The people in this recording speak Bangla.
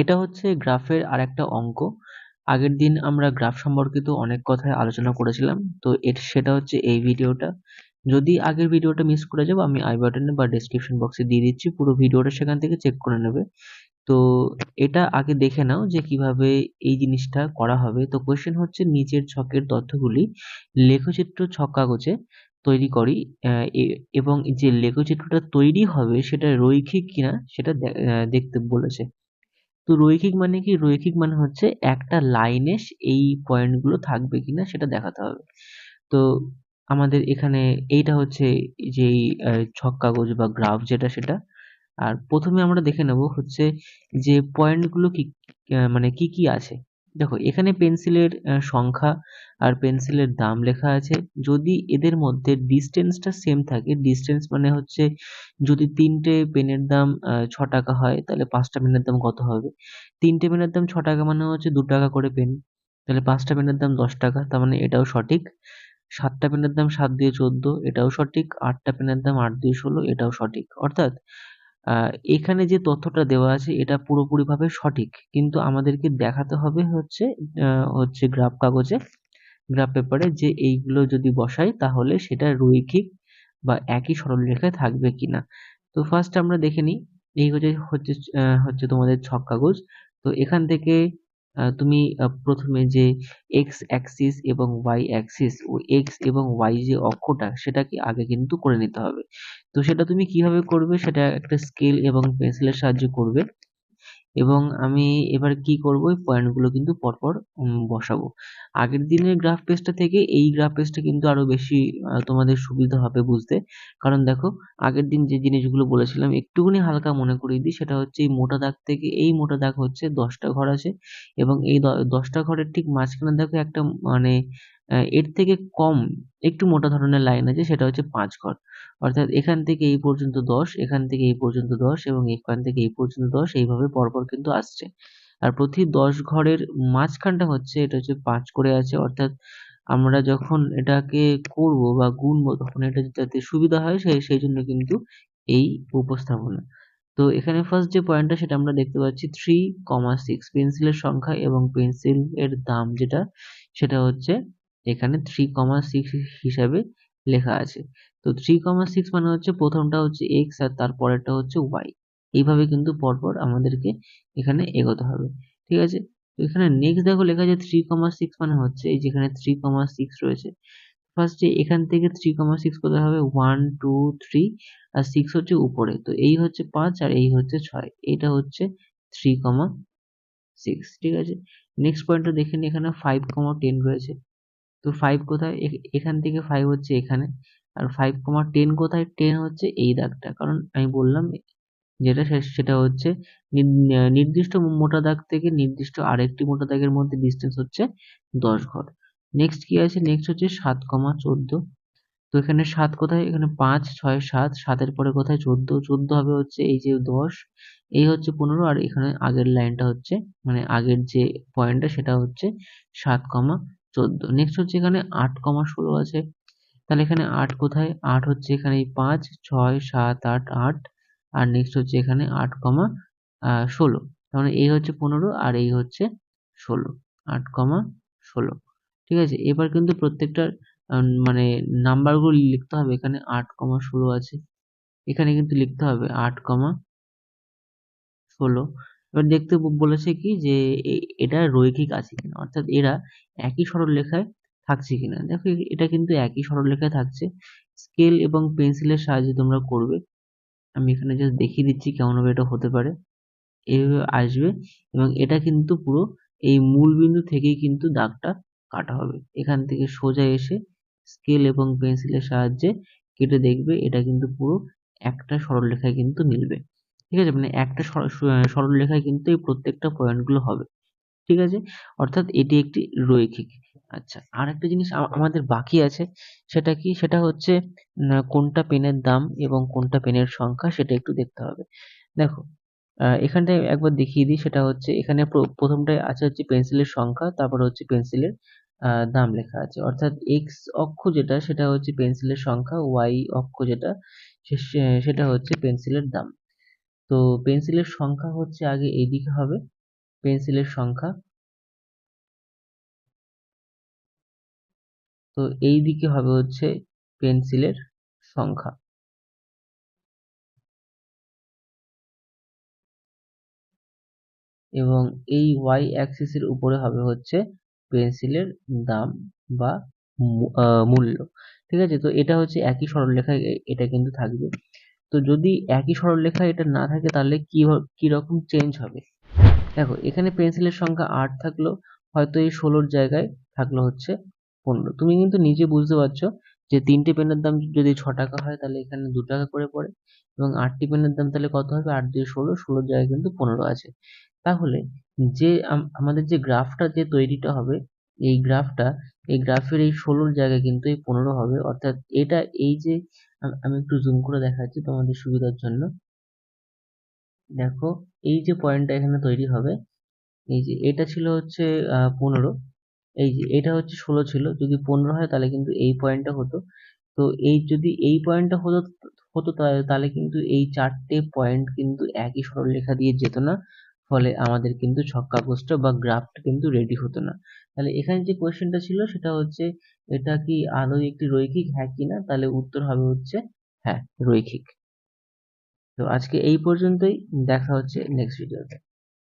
এটা হচ্ছে গ্রাফের আরেকটা অঙ্ক। আগের দিন আমরা গ্রাফ সম্পর্কিত অনেক কথায় আলোচনা করেছিলাম, তো এর সেটা হচ্ছে এই ভিডিওটা। যদি আগের ভিডিওটা মিস করে যাব, আমি আই বাটনে বা ডেসক্রিপশন বক্সে দিয়ে দিচ্ছি, পুরো ভিডিওটা সেখান থেকে চেক করে নেবে। তো এটা আগে দেখে নাও যে কীভাবে এই জিনিসটা করা হবে। তো কোয়েশ্চেন হচ্ছে, নিচের ছকের তথ্যগুলি লেখচিত্র ছক কাগজে তৈরি করি এবং যে লেখচিত্রটা তৈরি হবে সেটা রৈখিক কিনা, সেটা দেখতে বলেছে। তো রৈখিক মানে কি? রৈখিক মানে হচ্ছে একটা লাইনে এই পয়েন্টগুলো থাকবে কিনা সেটা দেখাতে হবে। তো আমাদের এখানে এইটা হচ্ছে যেই ছক কাগজ বা গ্রাফ যেটা সেটা। আর প্রথমে আমরা দেখে নেব হচ্ছে যে পয়েন্টগুলো কি মানে কি কি আছে। দেখো, এখানে পেন্সিলের সংখ্যা আর পেন্সিলের দাম লেখা আছে। যদি এদের মধ্যে ডিস্টেন্সটা সেম থাকে, ডিস্টেন্স মানে হচ্ছে যদি তিনটে পেনের দাম ছ টাকা হয়, তাহলে পাঁচটা পেনের দাম কত হবে? তিনটে পেনের দাম ছ টাকা মানে হচ্ছে দু টাকা করে পেন। তাহলে পাঁচটা পেনের দাম দশ টাকা, তার মানে এটাও সঠিক। সাতটা পেনের দাম সাত দিয়ে চোদ্দ, এটাও সঠিক। আটটা পেনের দাম আট দিয়ে ষোলো, এটাও সঠিক। অর্থাৎ এখানে যে তথ্যটা দেওয়া আছে, এটা পুরোপুরিভাবে সঠিক। কিন্তু আমাদেরকে দেখাতে হবে হচ্ছে হচ্ছে গ্রাফ কাগজে, গ্রাফ পেপারে যে এইগুলো যদি বসাই, তাহলে সেটা রৈখিক বা একই সরলরেখায় থাকবে কিনা। তো ফার্স্ট আমরা দেখে নিই, এই হচ্ছে হচ্ছে হচ্ছে তোমাদের ছক কাগজ। তো এখান থেকে তুমি প্রথমে যে এক্স অ্যাক্সিস এবং ওয়াই অ্যাক্সিস ও এক্স এবং ওয়াই যে অক্ষটা সেটাকে আগে কিন্তু করে নিতে হবে। তো সেটা তুমি কীভাবে করবে, সেটা একটা স্কেল এবং পেন্সিলের সাহায্যে করবে। এবং আমি এবার কি করব পয়েন্টগুলো কিন্তু পরপর বসাবো। আগের দিনের গ্রাফ পেজটা থেকে এই গ্রাফ পেজটা কিন্তু আরও বেশি তোমাদের সুবিধা হবে বুঝতে। কারণ দেখো, আগের দিন যে জিনিসগুলো বলেছিলাম, একটুখানি হালকা মনে করিয়ে দিই, সেটা হচ্ছে এই মোটা দাগ থেকে, এই মোটা দাগ হচ্ছে দশটা ঘর আছে এবং এই দশটা ঘরের ঠিক মাঝখানে দেখো একটা মানে এর থেকে কম একটু মোটা ধরনের লাইন আছে, সেটা হচ্ছে পাঁচ ঘর। অর্থাৎ এখান থেকে এই পর্যন্ত দশ, এখান থেকে এই পর্যন্ত দশ এবং এখান থেকে এই পর্যন্ত দশ, এইভাবে পরপর কিন্তু আসছে। আর প্রতি দশ ঘরের মাঝখানটা হচ্ছে, এটা হচ্ছে পাঁচ করে আছে। অর্থাৎ আমরা যখন এটাকে করব বা গুনবো, তখন এটা যাতে সুবিধা হয় সেই সেই জন্য কিন্তু এই উপস্থাপনা। তো এখানে ফার্স্ট যে পয়েন্টটা সেটা আমরা দেখতে পাচ্ছি থ্রি কমা সিক্স পেন্সিলের সংখ্যা এবং পেন্সিল এর দাম যেটা, সেটা হচ্ছে এখানে থ্রি কমা সিক্স হিসাবে লেখা আছে। তো থ্রি কমা সিক্স মানে হচ্ছে প্রথমটা হচ্ছে এক্স আর তারপরেরটা হচ্ছে ওয়াই এইভাবে কিন্তু পরপর আমাদেরকে এখানে এগোতে হবে। ঠিক আছে? তো এখানে নেক্সট দেখো লেখা আছে থ্রি কমা সিক্স মানে হচ্ছে এই যেখানে থ্রি কমা সিক্স রয়েছে। ফার্স্টে এখান থেকে থ্রি কমা সিক্স কোথায় হবে? ওয়ান টু থ্রি আর সিক্স হচ্ছে উপরে। তো এই হচ্ছে পাঁচ আর এই হচ্ছে ছয়। এটা হচ্ছে থ্রি কমা সিক্স ঠিক আছে? নেক্সট পয়েন্টটা দেখে নিই এখানে ফাইভ কমা টেন রয়েছে। তো ফাইভ কোথায়? এখান থেকে ফাইভ হচ্ছে এখানে। আর ফাইভ কমা টেন কোথায়? টেন হচ্ছে এই দাগটা। কারণ আমি বললাম যেটা সেটা হচ্ছে নির্দিষ্ট মোটা দাগ থেকে নির্দিষ্ট আরেকটি মোটা দাগের মধ্যে ডিস্টেন্স হচ্ছে দশ ঘর। নেক্সট কি আছে? নেক্সট হচ্ছে সাত কমা চোদ্দ। তো এখানে সাত কোথায়? এখানে পাঁচ, ছয়, সাত, সাতের পরে কোথায়? চোদ্দ। চোদ্দ হবে হচ্ছে এই যে দশ। এই হচ্ছে পনেরো আর এখানে আগের লাইনটা হচ্ছে মানে আগের যে পয়েন্টটা সেটা হচ্ছে সাত কমা চোদ্দ। নেক্সট হচ্ছে এখানে আট কমা ষোলো আছে। তাহলে এখানে আট কোথায়? আট হচ্ছে এখানে পাঁচ, ছয়, সাত, আট আট। আর নেক্সট হচ্ছে এখানে আট কমা ষোলো। তার মানে এই হচ্ছে পনেরো আর এই হচ্ছে ষোলো। আট কমা ষোলো। ঠিক আছে? এবার কিন্তু প্রত্যেকটার মানে নাম্বারগুলো লিখতে হবে। এখানে আট কমা ষোলো আছে। এখানে কিন্তু লিখতে হবে আট কমা ষোলো। এবার দেখতে বলেছে কি যে এটা রৈখিক আছে কিনা? অর্থাৎ এরা একই সরলরেখায় থাকছে কিনা? দেখো এটা কিন্তু একই সরলরেখায় থাকছে। স্কেল এবং পেন্সিলের সাহায্যে তোমরা করবে। আমি এখানে জাস্ট দেখিয়ে দিচ্ছি কেমনভাবে এটা হতে পারে। এইভাবে আসবে এবং এটা কিন্তু পুরো এই মূল বিন্দু থেকেই কিন্তু দাগটা কাটা হবে। এখান থেকে সোজা এসে স্কেল এবং পেন্সিলের সাহায্যে কেটে দেখবে এটা কিন্তু পুরো একটা সরলরেখায় কিন্তু মিলবে। ঠিক আছে? মানে একটা সরলরেখায় কিন্তু এই প্রত্যেকটা পয়েন্টগুলো হবে। ঠিক আছে? অর্থাৎ এটি একটি রৈখিক। আচ্ছা আর একটা জিনিস আমাদের বাকি আছে, সেটা কি? সেটা হচ্ছে কোনটা পেনের দাম এবং কোনটা পেনের সংখ্যা সেটা একটু দেখতে হবে। দেখো এখানটায় একবার দেখিয়ে দিই, সেটা হচ্ছে এখানে প্রথমটায় আছে হচ্ছে পেন্সিলের সংখ্যা, তারপর হচ্ছে পেন্সিলের দাম লেখা আছে। অর্থাৎ এক্স অক্ষ যেটা, সেটা হচ্ছে পেন্সিলের সংখ্যা ওয়াই অক্ষ যেটা সেটা হচ্ছে পেন্সিলের দাম। তো পেন্সিলের সংখ্যা হচ্ছে আগে এইদিকে হবে পেন্সিলের সংখ্যা। তো এই দিকে হবে হচ্ছে পেন্সিলের সংখ্যা। এবং এই ওয়াই অ্যাক্সিসের উপরে হবে হচ্ছে পেন্সিলের দাম বা মূল্য। ঠিক আছে? তো এটা হচ্ছে একই সরলরেখায় এটা কিন্তু থাকবে। তো যদি একই সরলরেখায় এটা না থাকে তাহলে কি রকম চেঞ্জ হবে? দেখো, এখানে পেন্সিলের সংখ্যা আট থাকল, হয়তো এই ষোলোর জায়গায় থাকল হচ্ছে পনেরো। তুমি কিন্তু নিজে বুঝতে পারছ যে তিনটে পেনের দাম যদি ছ টাকা হয়, তাহলে এখানে দু টাকা করে পড়ে। এবং আটটি পেনের দাম তাহলে কত হবে? আট দিয়ে ষোলো, ষোলোর জায়গায় কিন্তু পনেরো আছে। তাহলে যে আম- আমাদের যে গ্রাফটা যে তৈরিটা হবে, এই গ্রাফটা, এই গ্রাফের এই ষোলোর জায়গায় কিন্তু এই পনেরো হবে। অর্থাৎ এটা এই যে আমি একটু জুম করে দেখাচ্ছি তোমাদের সুবিধার জন্য। দেখো, এই যে পয়েন্টটা এখানে তৈরি হবে, এই যে এটা ছিল হচ্ছে পনেরো, এই যে এটা হচ্ছে ষোলো ছিল, যদি পনেরো হয় তাহলে কিন্তু এই পয়েন্টটা হতো। তো এই যদি এই পয়েন্টটা হতো হতো তাহলে কিন্তু এই চারটে পয়েন্ট কিন্তু একই সরলরেখা দিয়ে যেত না, ফলে আমাদের কিন্তু ছক্কাগোষ্ঠ বা গ্রাফটা কিন্তু রেডি হতো না। তাহলে এখানে যে কোয়েশ্চেনটা ছিল সেটা হচ্ছে, এটা কি আদৌ একটি রৈখিক? হ্যাঁ কি না? তাহলে উত্তর হবে হচ্ছে হ্যাঁ রৈখিক। তো আজকে এই পর্যন্তই দেখা হচ্ছে নেক্সট ভিডিওতে